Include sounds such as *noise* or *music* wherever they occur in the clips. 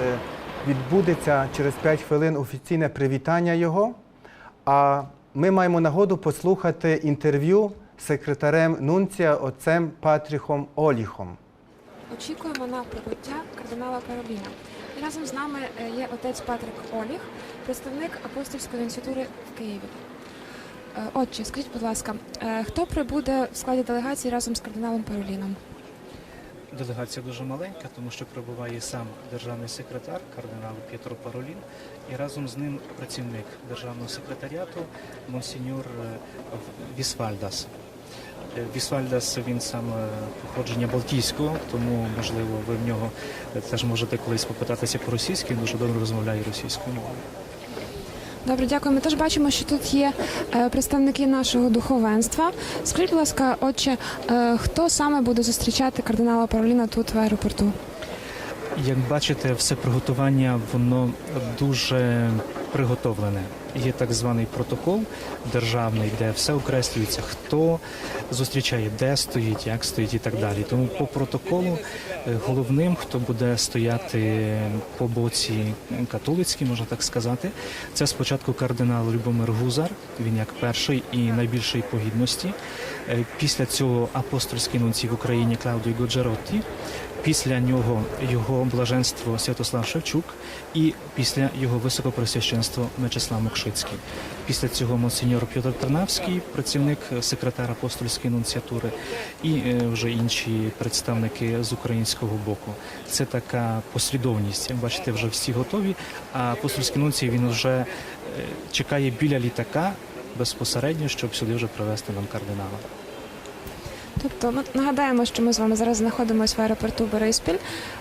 е, відбудеться через 5 хвилин офіційне привітання його. А ми маємо нагоду послухати інтерв'ю з секретарем Нунція отцем Патріхом Оліхом. Очікуємо на прибуття кардинала Пароліна. Разом з нами е, є отець Патрик Оліх, представник апостольської ініціатури в Києві. Е, Отче, скажіть, будь ласка, хто прибуде в складі делегації разом з кардиналом Пароліном? Делегація дуже маленька, тому що прибуває сам державний секретар, кардинал П'єтро Паролін, і разом з ним працівник державного секретаріату монсеньор е, Вісвальдас. Е, Вісвальдас він сам е, походження Балтійського, тому можливо ви в нього теж можете колись попитатися по-російськи, він дуже добре розмовляє російською мовою. Добре, дякую. Ми теж бачимо, що тут є е, представники нашого духовенства. Скажіть, будь ласка, отче, е, хто саме буде зустрічати кардинала Пароліна тут в аеропорту? Як бачите, все приготування воно дуже приготовлене. Є так званий протокол державний, де все окреслюється, хто зустрічає, де стоїть, як стоїть і так далі. Тому по протоколу е, головним, хто буде стояти по боці католицькій, можна так сказати, це спочатку кардинал Любомир Гузар. Він як перший і найбільший по гідності. Е, Після цього апостольський нунцій в Україні Клаудій Годжеротті. Після нього його блаженство Святослав Шевчук і після його високопресвященство Мечислав Мокшицький. Після цього монсеньор Пьотр Тарнавський, працівник секретар апостольської нунціатури, і е, вже інші представники з українського боку. Це така послідовність. Як бачите, вже всі готові. А апостольський нунцій він вже е, чекає біля літака безпосередньо, щоб сюди вже привезти нам кардинала. Тобто, ми нагадаємо, що ми з вами зараз знаходимося в аеропорту Бориспіль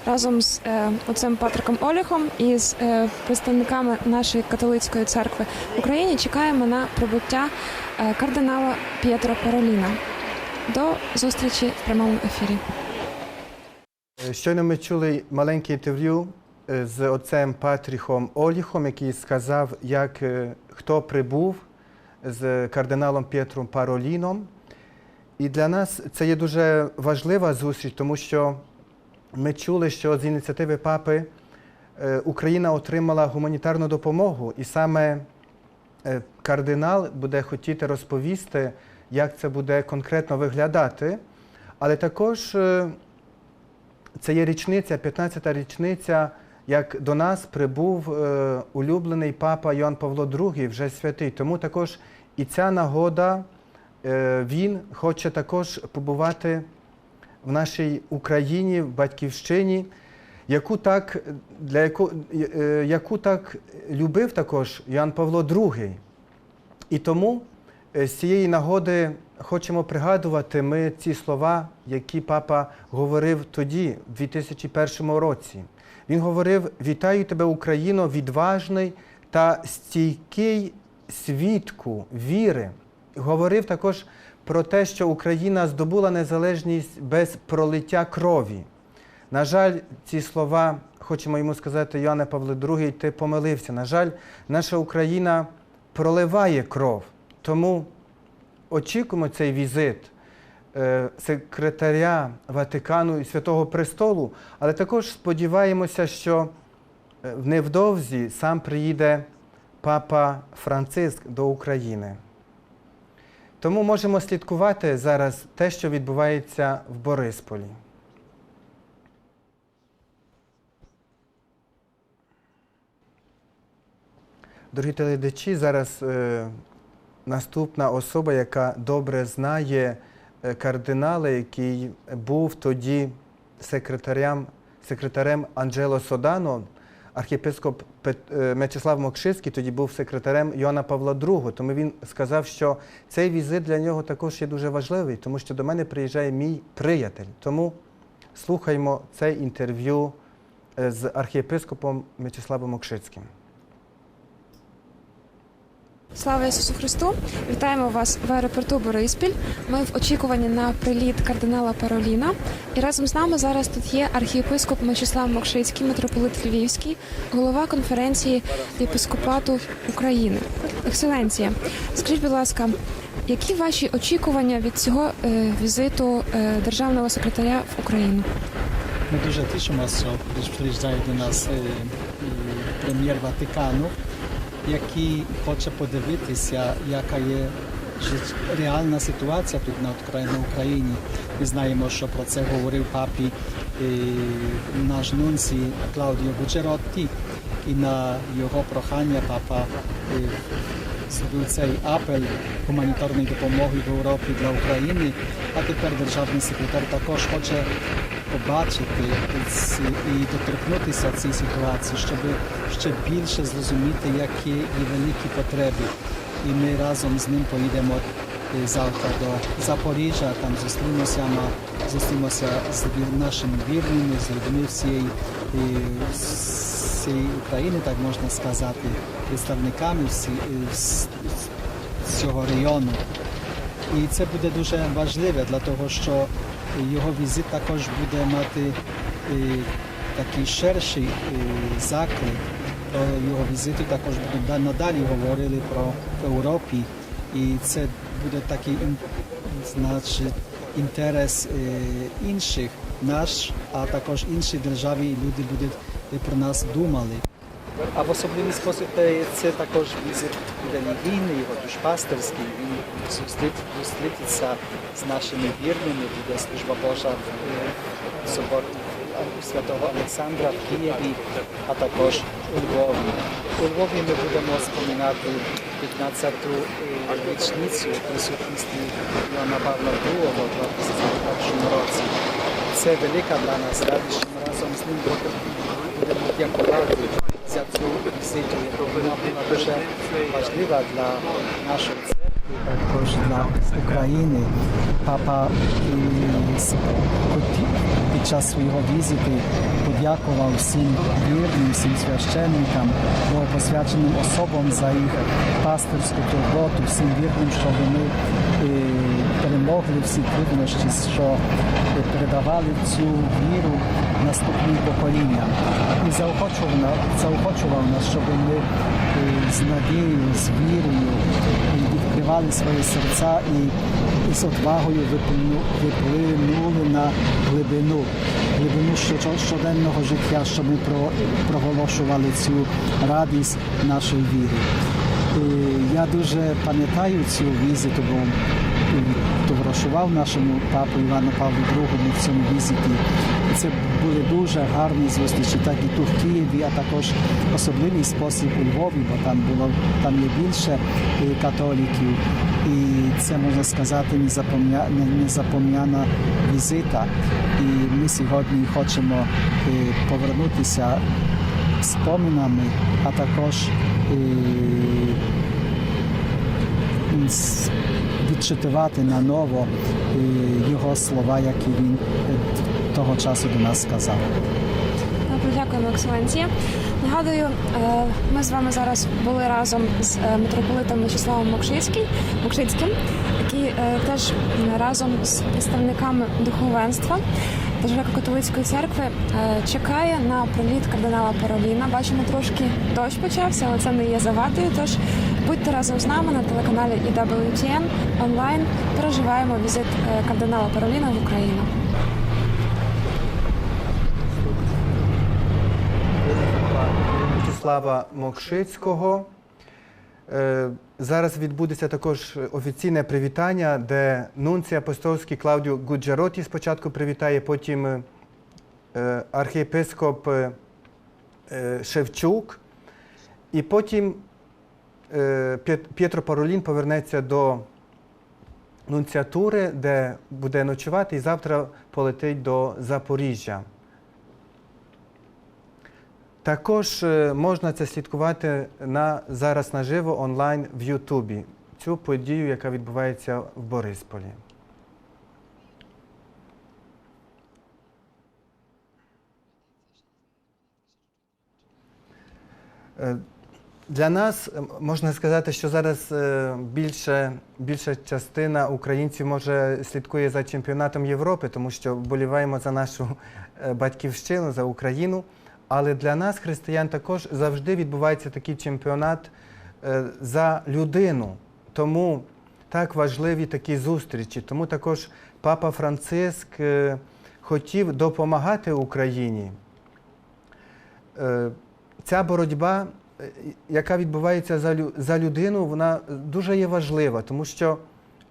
разом з е, оцем Патриком Оліхом і з е, представниками нашої католицької церкви в Україні. Чекаємо на прибуття е, кардинала П'єтро Пароліна. До зустрічі в прямому ефірі. Е, Щойно ми чули маленьке інтерв'ю е, з отцем Патріхом Оліхом, який сказав, як е, хто прибув з кардиналом П'єтром Пароліном. І для нас це є дуже важлива зустріч, тому що ми чули, що з ініціативи папи е, Україна отримала гуманітарну допомогу, і саме е, кардинал буде хотіти розповісти, як це буде конкретно виглядати. Але також е, це є річниця, 15-та річниця, як до нас прибув улюблений папа Йоанн Павло II, вже святий. Тому також і ця нагода, він хоче також побувати в нашій Україні, в батьківщині, яку так, для яку, е, яку так любив також Йоанн Павло II. І тому е, з цієї нагоди хочемо пригадувати ми ці слова, які папа говорив тоді, в 2001 році. Він говорив: Вітаю тебе, Україно, відважний та стійкий свідку віри. Говорив також про те, що Україна здобула незалежність без пролиття крові. На жаль, ці слова, хочемо йому сказати, Йоанне Павло II, ти помилився. На жаль, наша Україна проливає кров. Тому очікуємо цей візит е, секретаря Ватикану і Святого Престолу, але також сподіваємося, що е, невдовзі сам приїде папа Франциск до України. Тому можемо слідкувати зараз те, що відбувається в Борисполі. Дорогі телеглядачі, зараз е, наступна особа, яка добре знає е, кардинала, який був тоді секретарем, секретарем Анджело Содано, архієпископ е, Мокшицький тоді був секретарем Йоанна Павла II. Тому він сказав, що цей візит для нього також є дуже важливий, тому що до мене приїжджає мій приятель. Тому слухаймо це інтерв'ю е, з архієпископом М'ячеславом Мокшицьким. Слава Ісусу Христу! Вітаємо вас в аеропорту Бориспіль. Ми в очікуванні на приліт кардинала Пароліна. І разом з нами зараз тут є архієпископ Мечислав Мокшицький, митрополит Львівський, голова конференції єпископату України. Екселенція, скажіть, будь ласка, які ваші очікування від цього е, візиту е, державного секретаря в Україну? Ми дуже тішимося, що приїжджає до нас е, прем'єр Ватикану, який хоче подивитися, яка є реальна ситуація тут на Укра- Україні. Ми знаємо, що про це говорив папі е, наш нунці Клаудіо Буджеротті, і на його прохання папа е, зробив цей апель гуманітарної допомоги в Європі для України, а тепер державний секретар також хоче побачити і доторкнутися цієї ситуації, щоб ще більше зрозуміти, які є великі потреби. І ми разом з ним поїдемо е, завтра до Запоріжжя, там зустрінемося, зустрінемося з нашими вірними, з людьми всієї, е, всієї України, так можна сказати, представниками всі, е, з цього району. І це буде дуже важливе для того, що його візит також буде мати е, такий ширший е, заклик. Про його візиту також будуть надалі говорили про Європі. І це буде такий значить, інтерес е, інших наш, а також інші держави і люди будуть про нас думали. А в особливий спосіб це також візит релігійний, його душпастерський. Він зустріт- зустрітиться з нашими вірними, буде служба Божа в собор святого Олександра в Києві, а також у Львові. У Львові ми будемо споминати 15-ту е, річницю присутності Івана Павла II у 2001 році. Це велика для нас радість, що ми разом з ним будемо дякувати яка вона була дуже важлива для нашої церкви, також для України. Папа під час свого візиту подякував всім вірним, всім священникам, посвяченим особам за їх пастирську турботу, всім вірним, що вони перемогли всі труднощі, що е, передавали цю віру наступним поколінням. І заохочував, на- заохочував нас, щоб ми е, з надією, з вірою е, відкривали свої серця і, з отвагою виплину- виплинули на глибину, глибину щоденного життя, щоб ми проголошували цю радість нашої віри. І я дуже пам'ятаю цю візиту, бо товаришував нашому папу Івану Павлу II в цьому візиті. І це були дуже гарні зустрічі, так і тут в Києві, а також особливий спосіб у Львові, бо там було там є більше е, католіків. І це можна сказати незапомня, не- незапомняна візита. І ми сьогодні хочемо е, повернутися споминами, а також е, відчитувати на ново е, його слова, які він е, того часу до нас сказав. Добре, дякуємо, ексцеленція. Нагадую, е, ми з вами зараз були разом з е, митрополитом Вячеславом Мокшицьким, Мокшицьким який теж разом з представниками духовенства та Греко-католицької церкви чекає на приліт кардинала Пароліна. Бачимо, трошки дощ почався, але це не є завадою. Тож будьте разом з нами на телеканалі EWTN онлайн. Переживаємо візит е, кардинала Пароліна в Україну. Вячеслава Мокшицького. Е, Зараз відбудеться також офіційне привітання, де нунцій апостольський Клаудіо Гуджароті спочатку привітає, потім е, архієпископ Шевчук, і потім Пєтро Паролін повернеться до нунціатури, де буде ночувати, і завтра полетить до Запоріжжя. Також е, можна це слідкувати на, зараз наживо онлайн в Ютубі. Цю подію, яка відбувається в Борисполі. Е, Для нас е, можна сказати, що зараз е, більше, більша частина українців може слідкує за чемпіонатом Європи, тому що вболіваємо за нашу е, батьківщину, за Україну. Але для нас, християн, також завжди відбувається такий чемпіонат е, за людину. Тому так важливі такі зустрічі. Тому також папа Франциск хотів допомагати Україні. Ця боротьба, яка відбувається за, за людину, вона дуже є важлива, тому що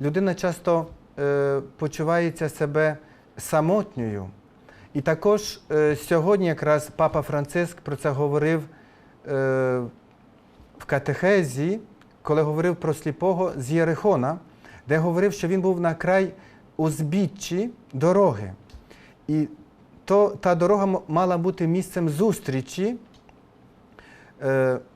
людина часто е, почувається себе самотньою. І також е, сьогодні якраз папа Франциск про це говорив е, в катехезі, коли говорив про сліпого з Єрихона, де говорив, що він був на край узбіччі дороги. І то, та дорога мала бути місцем зустрічі, е,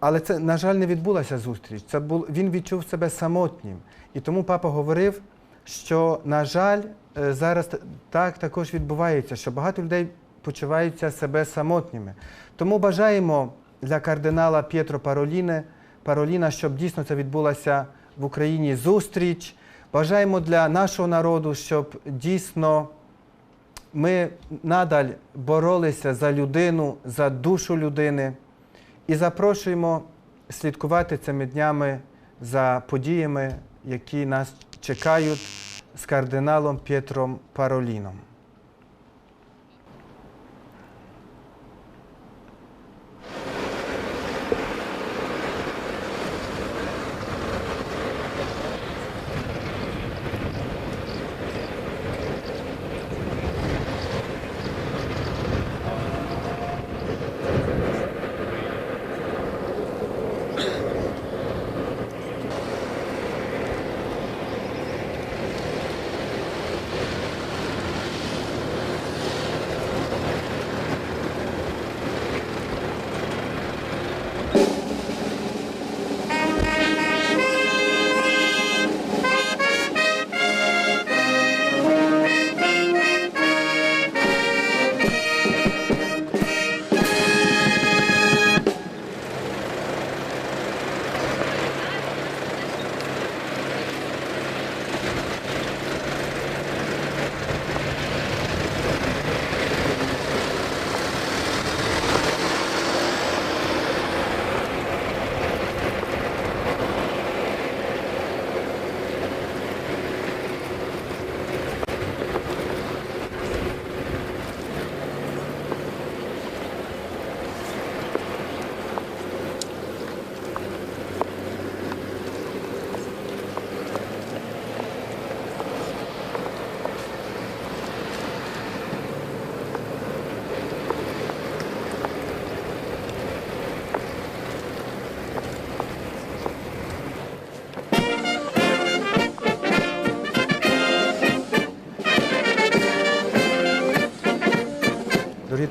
але це, на жаль, не відбулася зустріч. Це був, він відчув себе самотнім. І тому папа говорив, що, на жаль, е, зараз так також відбувається, що багато людей почуваються себе самотніми. Тому бажаємо для кардинала П'єтро Пароліне, Пароліна, щоб дійсно це відбулася в Україні зустріч. Бажаємо для нашого народу, щоб дійсно ми надаль боролися за людину, за душу людини і запрошуємо слідкувати цими днями за подіями, які нас чекають з кардиналом П'єтром Пароліном.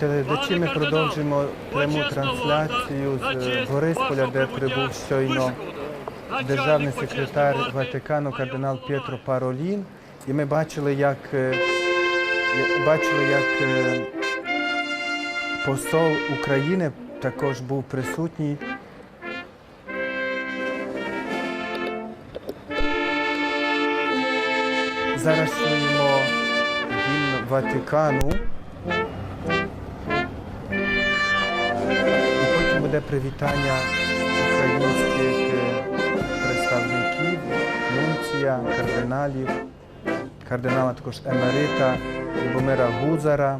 Телеглядачі, ми продовжуємо пряму трансляцію з Борисполя, де прибув щойно державний секретар Ватикану кардинал П'єтро Паролін. І ми бачили, як, е, бачили, як е, посол України також був присутній. Зараз чуємо гімн Ватикану. Буде привітання українських е, представників, нунція, кардиналів, кардинала також Емерита Любомира Гузара.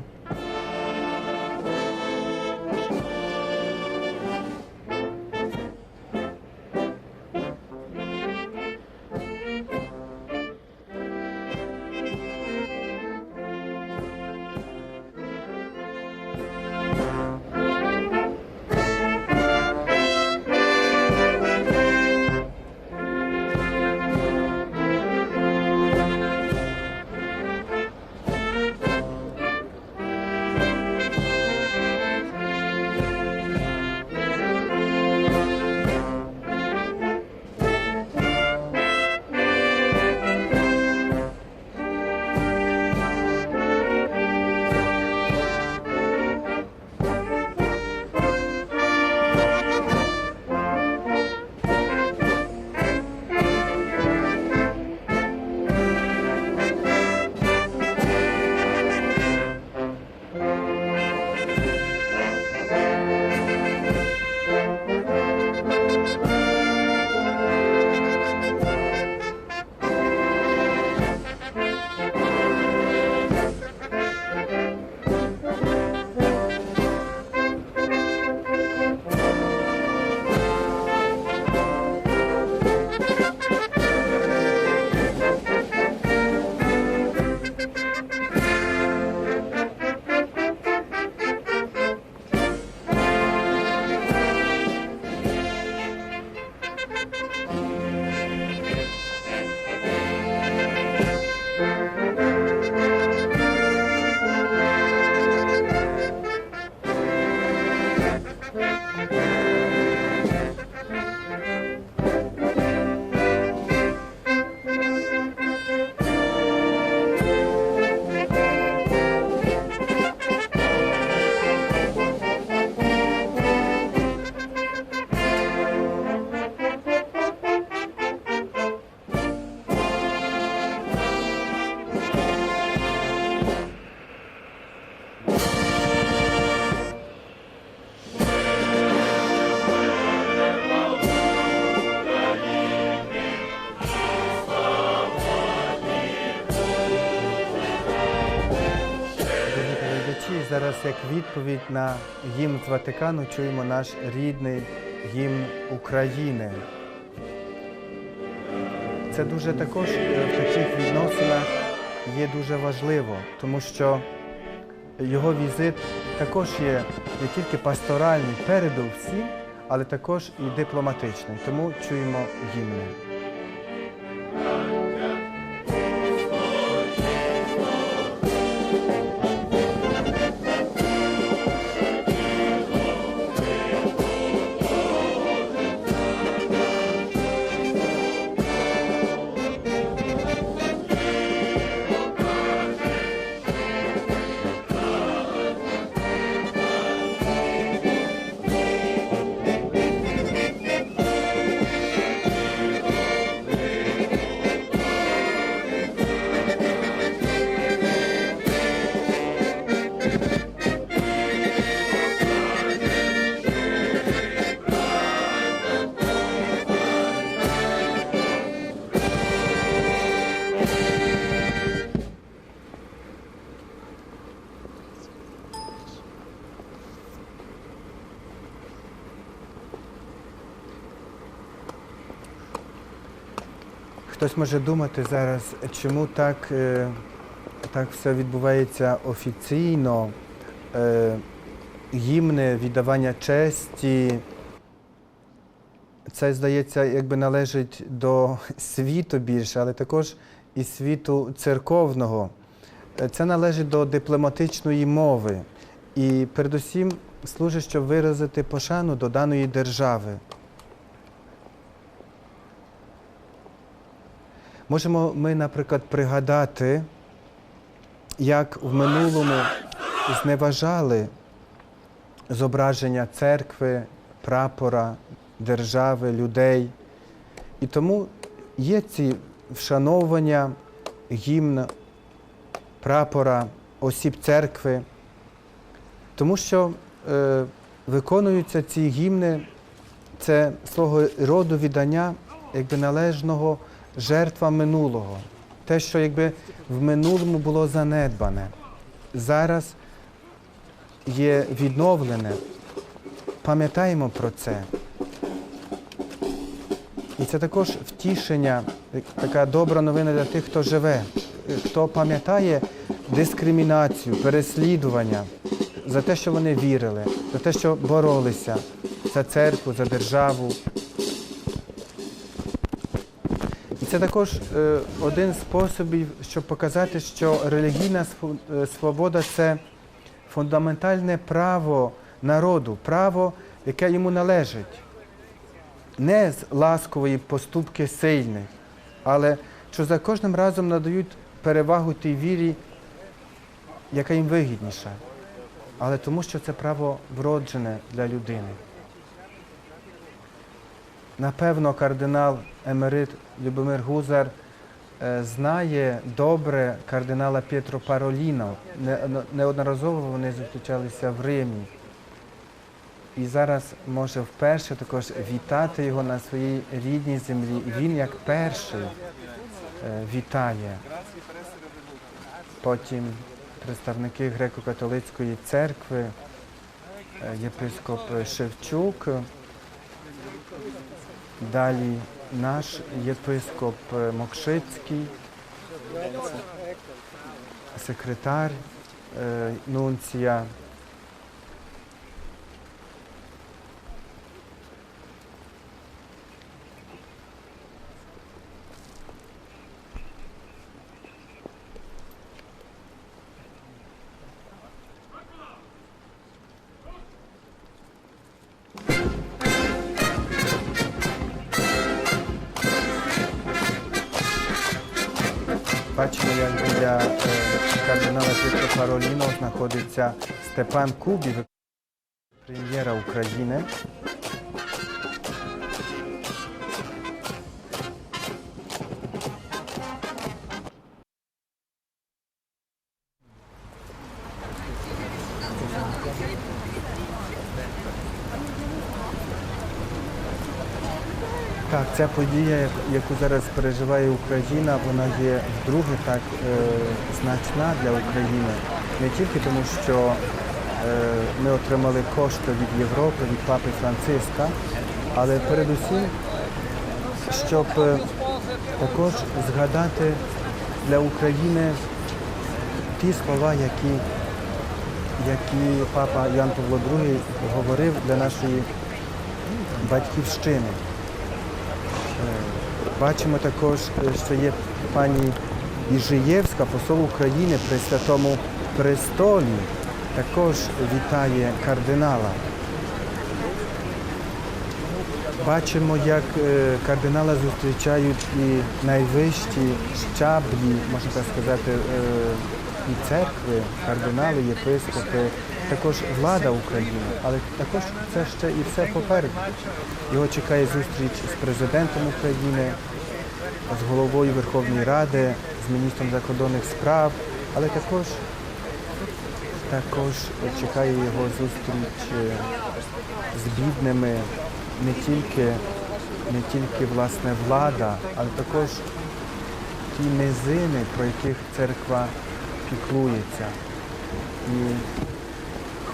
Як відповідь на гімн з Ватикану чуємо наш рідний гімн України. Це дуже також е, в таких відносинах є дуже важливо, тому що його візит також є не тільки пасторальний передовсім, але також і дипломатичний. Тому чуємо гімни. Хтось може думати зараз, чому так, е, так все відбувається офіційно, е, гімни, віддавання честі. Це, здається, якби належить до світу більше, але також і світу церковного. Це належить до дипломатичної мови і передусім служить, щоб виразити пошану до даної держави. Можемо ми, наприклад, пригадати, як в минулому зневажали зображення церкви, прапора, держави, людей. І тому є ці вшановування гімн, прапора, осіб церкви, тому що е, виконуються ці гімни, це свого роду віддання якби належного жертва минулого. Те, що якби в минулому було занедбане, зараз є відновлене. Пам'ятаємо про це. І це також втішення, така добра новина для тих, хто живе, хто пам'ятає дискримінацію, переслідування за те, що вони вірили, за те, що боролися за церкву, за державу. І це також е, один з способів, щоб показати, що релігійна е, свобода це фундаментальне право народу, право, яке йому належить. Не з ласкової поступки сильних, але що за кожним разом надають перевагу тій вірі, яка їм вигідніша. Але тому, що це право вроджене для людини. Напевно, кардинал Емерит Любомир Гузар е, знає добре кардинала Пєтро Пароліно. Не- не- Неодноразово вони зустрічалися в Римі. І зараз може вперше також вітати його на своїй рідній землі. Він як перший е, вітає. Потім представники греко-католицької церкви, е, єпископ Шевчук. Далі наш єпископ Мокшицький, секретар е, нунція. Знаходиться Степан Кубів, прем'єра України. Так, ця подія, яку зараз переживає Україна, вона є вдруге так е, значна для України. Не тільки тому, що е, ми отримали кошти від Європи, від папи Франциска, але передусім, щоб е, також згадати для України ті слова, які, які папа Ян Павло II говорив для нашої батьківщини. Е, Бачимо також, що є пані Іжиєвська, посол України при Святому Престолі, також вітає кардинала. Бачимо, як е, кардинала зустрічають і найвищі щаблі, можна так сказати, е, і церкви, кардинали, єпископи, також влада України, але також це ще і все попереду. Його чекає зустріч з президентом України, з головою Верховної Ради, з міністром закордонних справ, але також, також чекає його зустріч е, з бідними не тільки, не тільки власне влада, але також ті низини, про яких церква піклується. І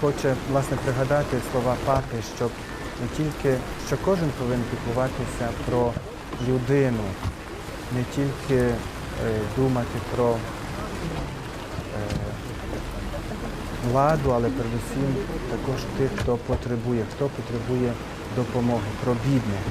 хоче власне пригадати слова папи, щоб не тільки що кожен повинен піклуватися про людину, не тільки е, думати про владу, але передусім також тих, хто потребує, хто потребує допомоги, про бідних.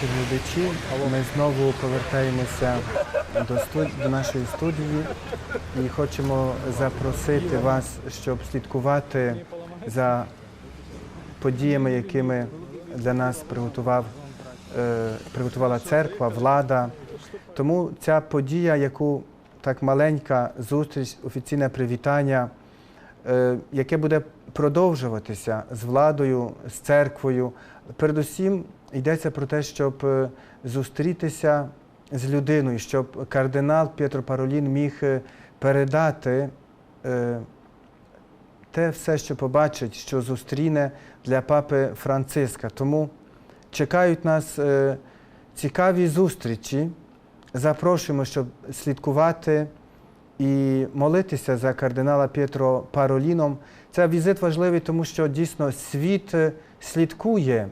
Дорогі глядачі, ми знову повертаємося до, студ... до нашої студії і хочемо запросити вас, щоб слідкувати за подіями, якими для нас приготував, е, приготувала церква, влада. Тому ця подія, яку так маленька зустріч, офіційне привітання, е, яке буде продовжуватися з владою, з церквою. Передусім йдеться про те, щоб е, зустрітися з людиною, щоб кардинал Петро Паролін міг е, передати е, те все, що побачить, що зустріне для папи Франциска. Тому чекають нас цікаві зустрічі. Запрошуємо, щоб слідкувати і молитися за кардинала Пєтро Пароліном. Цей візит важливий, тому що дійсно світ слідкує,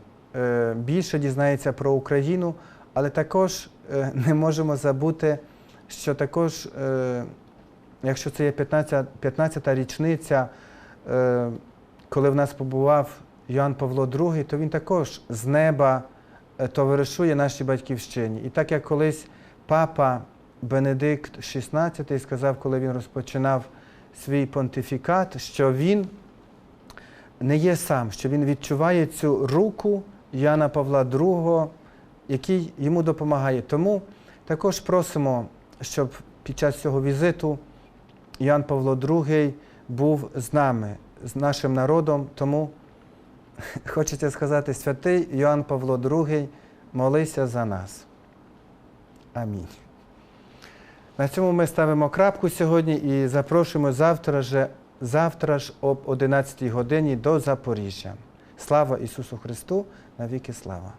більше дізнається про Україну, але також е, *laughs* не можемо забути, що також, е, якщо це є 15, 15-та річниця, е, коли в нас побував Йоанн Павло II, то він також з неба е, товаришує нашій батьківщині. І так як колись папа Бенедикт XVI сказав, коли він розпочинав свій понтифікат, що він не є сам, що він відчуває цю руку Яна Павла II, який йому допомагає. Тому також просимо, щоб під час цього візиту Ян Павло II був з нами, з нашим народом. Тому *laughs* хочеться сказати, святий Йоанн Павло II, молися за нас. Амінь. На цьому ми ставимо крапку сьогодні і запрошуємо завтра же, завтра ж об 11 годині до Запоріжжя. Слава Ісусу Христу! Навіки слава!